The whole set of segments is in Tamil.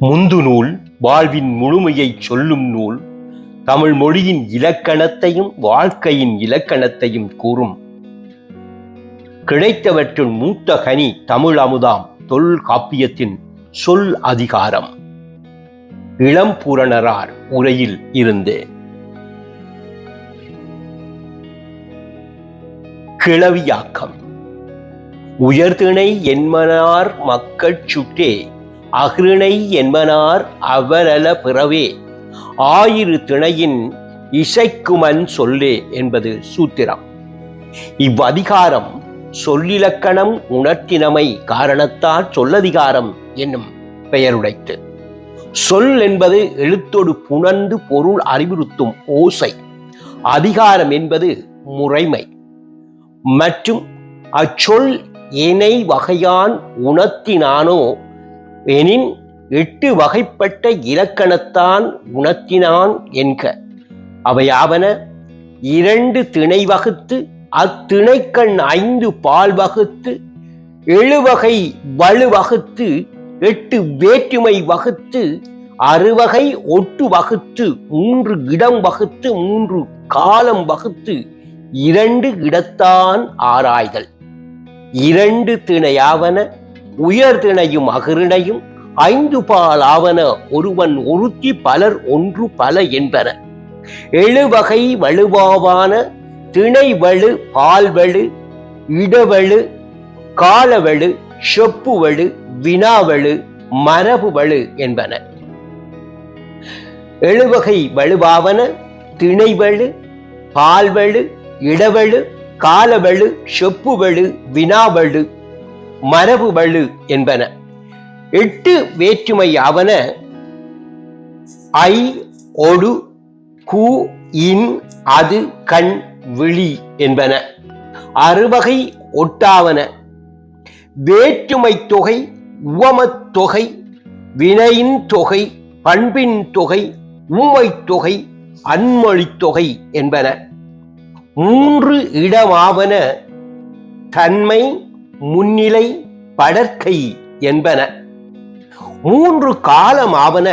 முந்து நூல் வாழ்வின் முழுமையை சொல்லும் நூல் தமிழ் மொழியின் இலக்கணத்தையும் வாழ்க்கையின் இலக்கணத்தையும் கூறும். கிடைத்தவற்றின் மூத்த கனி தமிழ் அமுதாம் தொல் காப்பியத்தின் சொல் அதிகாரம். இளம்பூரணரார் உரையில் இருந்து. கிளவியாக்கம் உயர்திணை என்மனார் மக்கள் சுட்டே அகிருணை என்பனார் அவரல பிறவே. ஆயிரு திணையின் இசைக்குமன் சொல்லே என்பது சூத்திரம். இவ்வதிகாரம் சொல்லிலக்கணம் உணர்த்தினமை காரணத்தால் சொல்லதிகாரம் என்னும் பெயருடைத்து. சொல் என்பது எழுத்தொடு புணர்ந்து பொருள் அறிவுறுத்தும் ஓசை. அதிகாரம் என்பது முறைமை. மற்றும் அச்சொல் இணை வகையான் உணர்த்தினானோ எனின் எட்டு வகைப்பட்ட இலக்கணத்தான் உணர்த்தினான் என்க. அவையாவன இரண்டு திணை வகுத்து அத்திணைக்கண் ஐந்து பால் வகுத்து எழுவகை வலு வகுத்து எட்டு வேற்றுமை வகுத்து அறுவகை ஒட்டு வகுத்து மூன்று இடம் வகுத்து மூன்று காலம் வகுத்து இரண்டு இடத்தான் ஆராய்தல். இரண்டு திணையாவன உயர்திணையும் அகிருணையும் ஐந்து பால் ஆவன ஒருவன் ஒருத்தி பலர் ஒன்று பல என்பன. எழுவகை வலுவாவான திணைவழு பால்வழு இடவழு காலவழு செப்புவழு வினாவழு மரபுவழு என்பன. எழுவகை வலுவாவன திணைவழு பால்வழு இடவழு காலவழு செப்புவழு வினாவழு மரபுவழு என்பன. எட்டு வேற்றுமை ஆவன ஐ ஒடு கு இன் அது கண் விழி என்பன. அறுவகை ஒட்டாவன. வேற்றுமை தொகை உவமத் தொகை வினையின் தொகை பண்பின் தொகை உம்மை தொகை அன்மொழித் தொகை என்பன. மூன்று இடமாவன தன்மை முன்னிலை படற்கை என்பன. மூன்று காலமாவன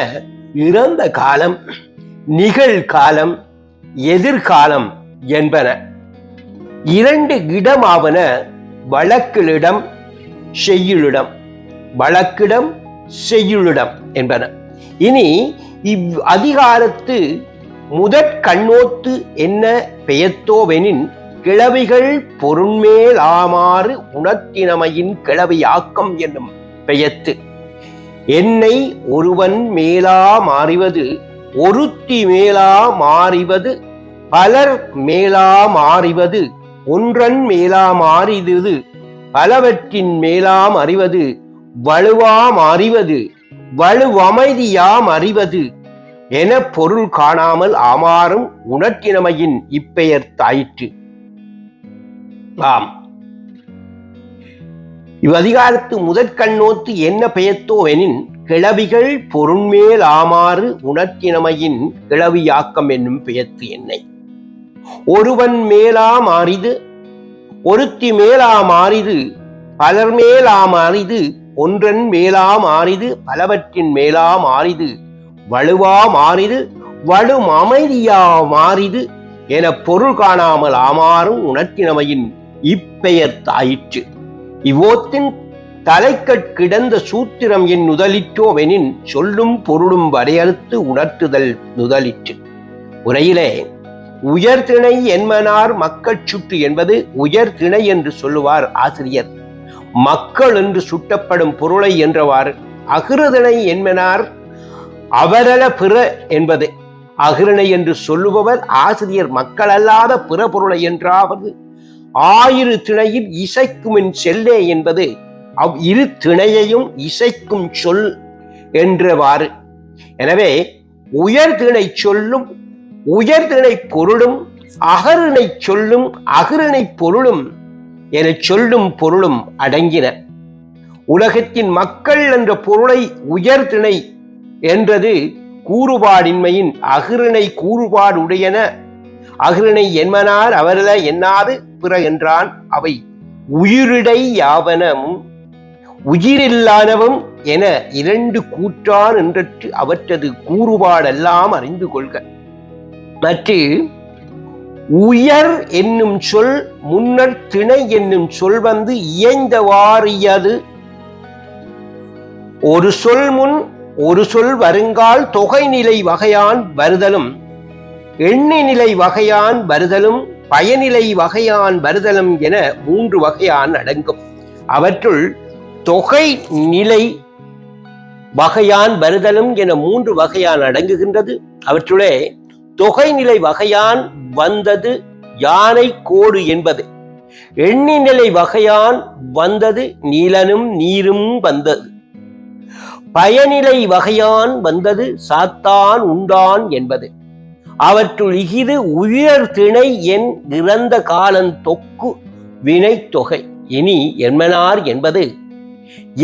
இறந்த காலம் நிகழ்காலம் எதிர்காலம் என்பன. இரண்டு இடமாவன வழக்கிலிடம் செய்யுளிடம். வழக்கிடம் செய்யுளிடம் என்பன. இனி இவ் அதிகாரத்து முதற் கண்ணோத்து என்ன பெயர்த்தோவெனின் கிளவிகள் பொருண்மேல் ஆமாறு உணர்த்தினமையின் கிளவியாக்கம் என்னும் பெயத்து. என்னை ஒருவன் மேலா மாறிவது ஒருத்தி மேலா மாறிவது பலர் மேலா மாறிவது ஒன்றன் மேலா மாறிது பலவற்றின் மேலாம் அறிவது வலுவாம் அறிவது வலுவமைதியாம் அறிவது என பொருள் காணாமல் ஆமாறும் உணர்த்தினமையின் இப்பெயர் தாயிற்று ஆம். இவ்வதிகாரத்து முதற் கண்ணோத்து என்ன பெயர்த்தோ எனின் கிளவிகள் பொருண்மேல் ஆமாறு உணர்த்தினமையின் கிளவியாக்கம் என்னும் பெயர்த்து என்னை. ஒருவன் மேலா மாறிது ஒருத்தி மேலா மாறிது பலர் மேலா மாறிது ஒன்றன் மேலா மாறிது பலவற்றின் மேலா மாறிது வலுவா மாறிது வலும் அமைதியா மாறிது என பொருள் காணாமல் ஆமாறும் உணர்த்தினமையின் இப்பெயர் தாயிற்று இவ்வோத்தின் தலைக்கட் கிடந்த சூத்திரம் என் நுதலிற்றோவெனின் சொல்லும் பொருளும் வரையறுத்து உணர்த்துதல் நுதலிற்று. உரையிலே உயர்திணை என்மனார் மக்கள் சுட்டு என்பது உயர்திணை என்று சொல்லுவார் ஆசிரியர். மக்கள் என்று சுட்டப்படும் பொருளை என்றவாறு அகிருதிணை என்மனார் அவரல பிற என்பது. அகிருணை என்று சொல்லுபவர் ஆசிரியர் மக்கள் அல்லாத பிற பொருளை என்றாவது ஆயிரு திணையில் இசைக்குமின் செல்லே என்பது அவ் இரு திணையையும் இசைக்கும் சொல் என்றவாறு. எனவே உயர்திணை சொல்லும் உயர்திணை பொருளும் அகரிணை சொல்லும் அகிரிணை பொருளும் என சொல்லும் பொருளும் அடங்கின. உலகத்தின் மக்கள் என்ற பொருளை உயர்திணை என்றது கூறுபாடின்மையின் அகிரிணை கூறுபாடுடையன அகிரிணை என்மனார் அவரல எண்ணாது பிற என்றான் அவை. உயிரிடை யாவனமும் உயிரில்லானவும் என இரண்டு கூற்றான் என்றற்று அவற்றது கூறுபாடெல்லாம் அறிந்து கொள்க. மற்று உயர் என்னும் சொல் முன்னர் திணை என்னும் சொல் வந்து இயைந்தவாறியது. ஒரு சொல் முன் ஒரு சொல் வருங்கால் தொகைநிலை வகையான் வருதலும் எண்ணிநிலை வகையான் வருதலும் பயனிலை வகையான் வருதலும் என மூன்று வகையான் அடங்கும். அவற்றுள் தொகை நிலை வகையான் வருதலும் என மூன்று வகையான் அடங்குகின்றது. அவற்றுளே தொகைநிலை வகையான் வந்தது யானை கோடு என்பது. எண்ணிநிலை வகையான் வந்தது நீலனும் நீரும் வந்தது. பயனிலை வகையான் வந்தது சாத்தான் உண்டான் என்பது. அவற்றுள் இஃது உயர் திணை என் இறந்த காலன் தொக்கு வினை தொகை. இனி என்மனார் என்பது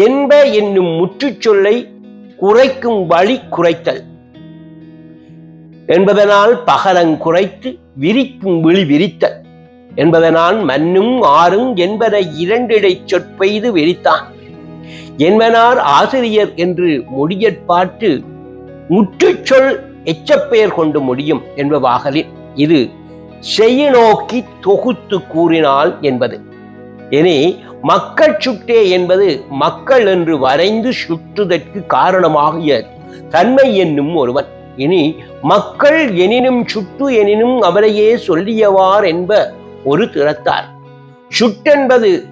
என்ப என்னும் முற்றுச்சொல்லை குறைக்கும் வழி குறைத்தல் என்பதனால் பகலங் குறைத்து விரிக்கும் விழி விரித்தல் என்பதனால் மண்ணும் ஆறும் என்பன இரண்டிடை சொற்பெய்து விரித்தான். என்பனார் ஆசிரியர் என்று முடியற்பாட்டு முற்றுச்சொல் எச்சப்பெயர் கொண்டு முடியும் என்பவாகலில் இது செய்ய நோக்கி தொகுத்து கூறினால் என்பது. இனி மக்கள் சுட்டே என்பது மக்கள் என்று வரைந்து சுற்றுதற்கு காரணமாகிய தன்மை என்னும் ஒருவன். இனி மக்கள் எனினும் சுட்டு எனினும் அவரையே சொல்லியவார் என்ப ஒரு திறத்தார். சுட்டென்பது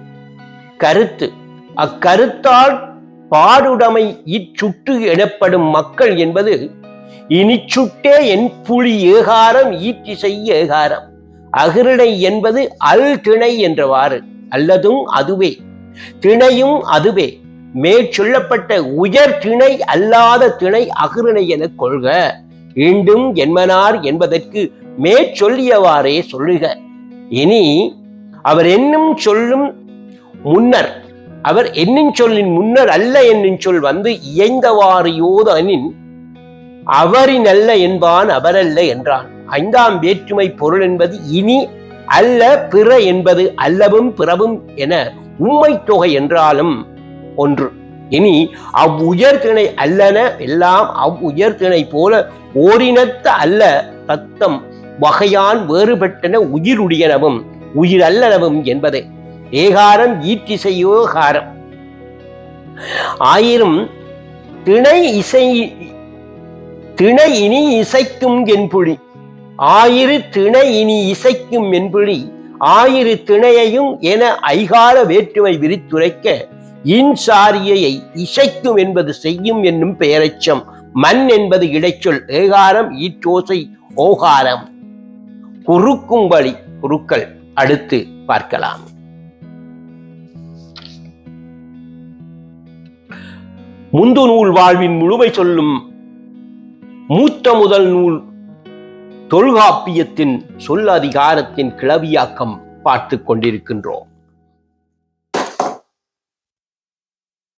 கருத்து. அக்கருத்தால் பாடுடைமை இச்சுட்டு எனப்படும் மக்கள் என்பது இனி சுட்டே என் புலி ஏகாரம் ஈட்டிசை ஏகாரம். அகிருணை என்பது அல் திணை என்றவாறு அல்லதும் அதுவே. திணையும் அதுவே. மேற்சொல்லப்பட்ட உயர் திணை அல்லாத திணை அகிருணை எனக் கொள்க. இண்டும் என்மனார் என்பதற்கு மேற்சொல்லியவாறே சொல்லுக. இனி அவர் என்னும் சொல்லும் முன்னர் அவர் என்னும் சொல்லின் முன்னர் அல்ல என்னும் சொல் வந்து இயைந்தவாறு யோதனின் அவரின் அல்ல என்பான் அவரல்ல என்றான். ஐந்தாம் வேற்றுமை பொருள் என்பது இனி அல்ல பிற என்பது அல்லவும் பிறவும் என உண்மை தொகை என்றாலும் ஒன்று. இனி அவ்வுயர்திணை அல்லன எல்லாம் அவ்வுயர்திணை போல ஓரினத்த அல்ல தத்தம் வகையான் வேறுபட்டன உயிருடையனவும் உயிர் அல்லனவும் என்பதே. ஏகாரம் ஈட்டிசையோகாரம் ஆயிரம் திணை இசை திணை இனி இசைக்கும் என்புழி ஆயிரு திணை இனி இசைக்கும் என்புழி ஆயிரு திணையையும் என ஐகார வேற்றுமை விரித்துரைக்க இன்சாரியையை இசைக்கும் என்பது செய்யும் என்னும் பெயரெச்சம். மண் என்பது இடைச்சொல் ஏகாரம் ஈற்றோசை ஓகாரம். குறுக்கும் வழி குறுக்கள். அடுத்து பார்க்கலாம். முந்து நூல் வாழ்வின் முழுமை சொல்லும் மூத்த முதல் நூல் தொல்காப்பியத்தின் சொல் அதிகாரத்தின் கிளவியாக்கம் பார்த்து கொண்டிருக்கின்றோம்.